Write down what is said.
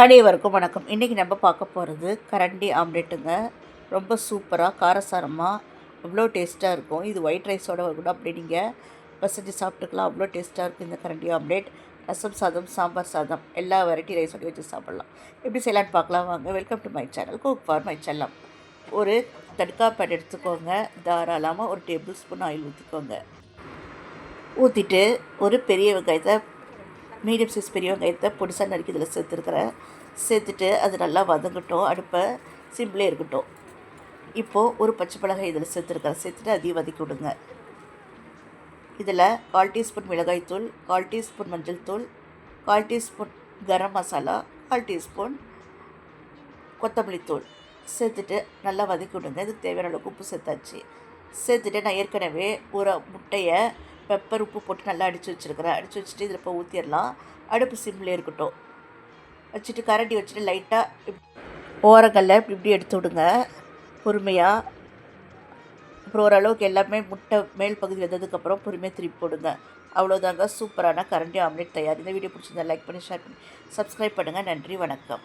அனைவருக்கும் வணக்கம். இன்றைக்கி நம்ம பார்க்க போகிறது கரண்டி ஆம்லெட்டுங்க. ரொம்ப சூப்பராக காரசாரமாக அவ்வளோ டேஸ்ட்டாக இருக்கும். இது ஒயிட் ரைஸோட கூட அப்படி நீங்கள் பசஞ்சு சாப்பிட்டுக்கலாம். அவ்வளோ டேஸ்ட்டாக இருக்கும் இந்த கரண்டி ஆம்லெட். ரசம் சாதம் சாம்பார் சாதம். எல்லா வெரைட்டி ரைஸோடய வச்சு சாப்பிட்லாம். எப்படி செய்யலான்னு பார்க்கலாம் வாங்க. Welcome to my channel cook for my செல்லம் ஒரு தடுக்கா பேட் எடுத்துக்கோங்க. தாராளமாக ஒரு டேபிள் ஸ்பூன் ஆயில் ஊற்றிக்கோங்க ஊற்றிட்டு ஒரு பெரிய வெங்காயத்தை மீடியம் சைஸ் பெரிய வெங்காயத்தை பொடிசாக நறுக்கி இதில் சேர்த்துருக்குறேன். சேர்த்துட்டு அது நல்லா வதங்கட்டும். அடுப்பை சிம்பிளே இருக்கட்டும். இப்போது ஒரு பச்சை மிளகாய் இதில் சேர்த்துருக்குறேன். சேர்த்துட்டு அதையும் வதக்கி விடுங்க. இதில் கால் டீஸ்பூன் மிளகாய்த்தூள் கால் டீஸ்பூன் மஞ்சள் தூள் கால் டீஸ்பூன் கரம் மசாலா கால் டீஸ்பூன் கொத்தமல்லி தூள். சேர்த்துட்டு நல்லா வதக்கி விடுங்க. இதுக்கு தேவையான அளவுக்கு உப்பு சேர்த்தாச்சு. சேர்த்துட்டு நான் ஏற்கனவே ஒரு முட்டையை பெப்பர் உப்பு போட்டு நல்லா அடித்து வச்சுருக்கிறேன். அடித்து வச்சுட்டு இதில் இப்போ ஊற்றிடலாம் அடுப்பு சிம்மில் இருக்கட்டும். வச்சுட்டு கரண்டி வச்சுட்டு லைட்டாக ஓரங்களில் இப்படி இப்படி எடுத்து விடுங்க. பொறுமையாக அப்புறம் ஓரளவுக்கு எல்லாமே முட்டை மேல் பகுதி வந்ததுக்கப்புறம் பொறுமையாக திருப்பி போடுங்க. அவ்வளோதாங்க சூப்பரான கரண்டி ஆம்லேட் தயார். இந்த வீடியோ பிடிச்சிருந்தா லைக் பண்ணி ஷேர் பண்ணி சப்ஸ்கிரைப் பண்ணுங்கள் நன்றி வணக்கம்.